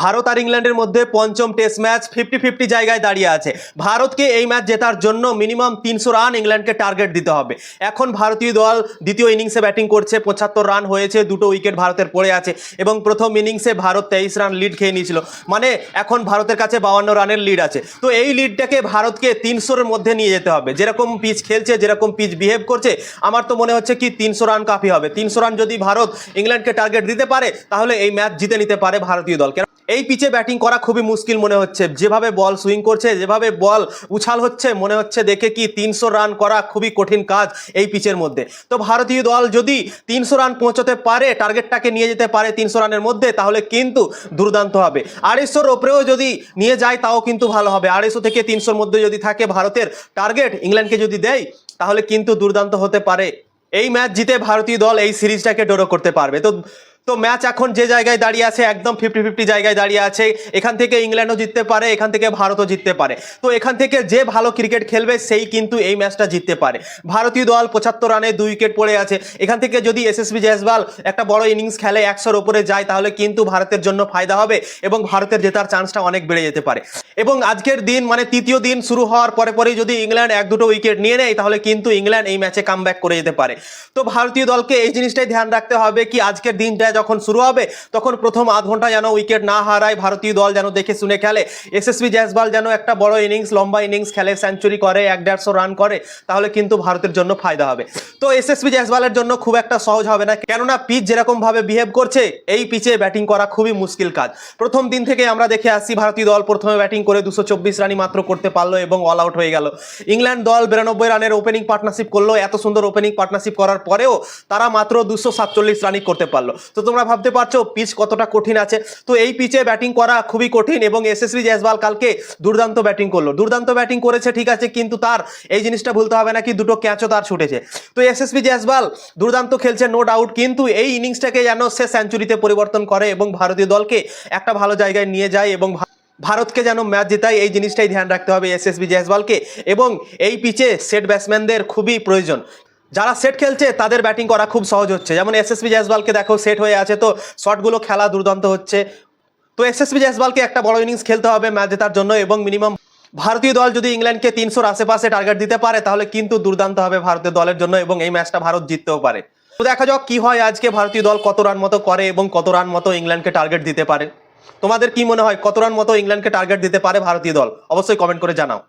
ভারত আর ইংল্যান্ডের মধ্যে পঞ্চম টেস্ট ম্যাচ ফিফটি ফিফটি জায়গায় দাঁড়িয়ে আছে। ভারতকে এই ম্যাচ জেতার জন্য মিনিমাম তিনশো রান ইংল্যান্ডকে টার্গেট দিতে হবে। এখন ভারতীয় দল দ্বিতীয় ইনিংসে ব্যাটিং করছে, পঁচাত্তর রান হয়েছে, দুটো উইকেট ভারতের পড়ে আছে এবং প্রথম ইনিংসে ভারত তেইশ রান লিড খেয়ে নিয়েছিল। মানে এখন ভারতের কাছে বাউান্ন রানের লিড আছে। তো এই লিডটাকে ভারতকে তিনশোর মধ্যে নিয়ে যেতে হবে। যেরকম পিচ খেলছে, যেরকম পিচ বিহেভ করছে, আমার তো মনে হচ্ছে কি তিনশো রান কাফি হবে। তিনশো রান যদি ভারত ইংল্যান্ডকে টার্গেট দিতে পারে, তাহলে এই ম্যাচ জিতে নিতে পারে ভারতীয় দল। এই পিচে ব্যাটিং করা খুবই মুশকিল মনে হচ্ছে। যেভাবে বল সুইং করছে, যেভাবে বল উছাল হচ্ছে, মনে হচ্ছে দেখে কি তিনশো রান করা খুবই কঠিন কাজ এই পিচের মধ্যে। তো ভারতীয় দল যদি তিনশো রান পৌঁছতে পারে টার্গেটটাকে নিয়ে যেতে পারে তিনশো রানের মধ্যে, তাহলে কিন্তু দুর্দান্ত হবে। আড়াইশোর ওপরেও যদি নিয়ে যায়, তাও কিন্তু ভালো হবে। আড়াইশো থেকে তিনশোর মধ্যে যদি থাকে ভারতের টার্গেট ইংল্যান্ডকে যদি দেয়, তাহলে কিন্তু দুর্দান্ত হতে পারে। এই ম্যাচ জিতে ভারতীয় দল এই সিরিজটাকে ডোরো করতে পারবে। তো তো ম্যাচ এখন যে জায়গায় দাঁড়িয়ে আছে, একদম ফিফটি ফিফটি জায়গায় দাঁড়িয়ে আছে। এখান থেকে ইংল্যান্ডও জিততে পারে, এখান থেকে ভারতও জিততে পারে। তো এখান থেকে যে ভালো ক্রিকেট খেলবে, সেই কিন্তু এই ম্যাচটা জিততে পারে। ভারতীয় দল পঁচাত্তর রানে দুই উইকেট পড়ে আছে। এখান থেকে যদি এসএসবি জয়সওয়াল একটা বড় ইনিংস খেলে, একশোর ওপরে যায়, তাহলে কিন্তু ভারতের জন্য ফায়দা হবে এবং ভারতের জেতার চান্সটা অনেক বেড়ে যেতে পারে। এবং আজকের দিন মানে তৃতীয় দিন শুরু হওয়ার পরে পরেই যদি ইংল্যান্ড এক দুটো উইকেট নিয়ে নেয়, তাহলে কিন্তু ইংল্যান্ড এই ম্যাচে কাম করে যেতে পারে। তো ভারতীয় দলকে এই জিনিসটাই ধ্যান রাখতে হবে কি, আজকের দিনটা যখন শুরু হবে, তখন প্রথম আধ ঘণ্টা যেন উইকেট না হারায় ভারতীয় দল যেন দেখে শুনে খেলে। এসএসবি জয়সওয়াল যেন একটা বড় ইনিংস লম্বা ইনিংস খেলে সেঞ্চুরি করে, এক দেড়শো রান করে, তাহলে কিন্তু ভারতের জন্য ফায়দা হবে। তো এসএসবি জয়সওয়ালের জন্য খুব একটা সহজ হবে না, কেননা পিচ যেরকম ভাবে বিহেভ করছে, এই পিচে ব্যাটিং করা খুবই মুশকিল কাজ। প্রথম দিন থেকে আমরা দেখে আসছি, ভারতীয় দল প্রথমে ব্যাটিং করে দুশো চব্বিশ রানই মাত্র করতে পারল এবং অল আউট হয়ে গেল। ইংল্যান্ড দল বিরানব্বই রানের ওপেনিং পার্টনারশিপ করল, এত সুন্দর ওপেনিং পার্টনারশিপ করার পরেও তারা মাত্র দুশো সাতচল্লিশ রানই করতে পারল। তো তোমরা ভাবতে পারছ পিচ কতটা কঠিন আছে। তো এই পিচে ব্যাটিং করা খুবই কঠিন এবং এসএসবি জয়সওয়াল কালকে দুর্দান্ত ব্যাটিং করল। দুর্দান্ত ব্যাটিং করেছে, ঠিক আছে, কিন্তু তার এই জিনিসটা ভুলতে হবে না কি, দুটো ক্যাচও তার ছুটেছে। তো এসএসবি জয়সওয়াল দুর্দান্ত খেলছে নো ডাউট কিন্তু এই ইনিংসটাকে যেন সে সেঞ্চুরিতে পরিবর্তন করে এবং ভারতীয় দলকে একটা ভালো জায়গায় নিয়ে যায় এবং ভারতকে যেন ম্যাচ জেতায়, এই জিনিসটাই ধ্যান রাখতে হবে এসএসবি জয়সওয়ালকে এবং এই পিচে সেট ব্যাটসম্যানদের খুবই প্রয়োজন। যারা সেট খেলছে, তাদের ব্যাটিং করা খুব সহজ হচ্ছে। যেমন এসএসবি জয়সওয়ালকে দেখো সেট হয়ে আছে, তো শটগুলো খেলা দুর্দান্ত হচ্ছে। তো এসএসবি জয়সওয়ালকে একটা বড় ইনিংস খেলতে হবে ম্যাচ জেতার জন্য এবং মিনিমাম ভারতীয় দল যদি ইংল্যান্ডকে তিনশোর আশেপাশে টার্গেট দিতে পারে, তাহলে কিন্তু দুর্দান্ত হবে ভারতীয় দলের জন্য এবং এই ম্যাচটা ভারত জিততেও পারে। তো দেখা যাক কি হয় আজকে ভারতীয় দল কত রান মতো করে এবং কত রান মতো ইংল্যান্ডকে টার্গেট দিতে পারে। তোমাদের কি মনে হয়, কত রান মতো ইংল্যান্ডকে টার্গেট দিতে পারে ভারতীয় দল? অবশ্যই কমেন্ট করে জানাও।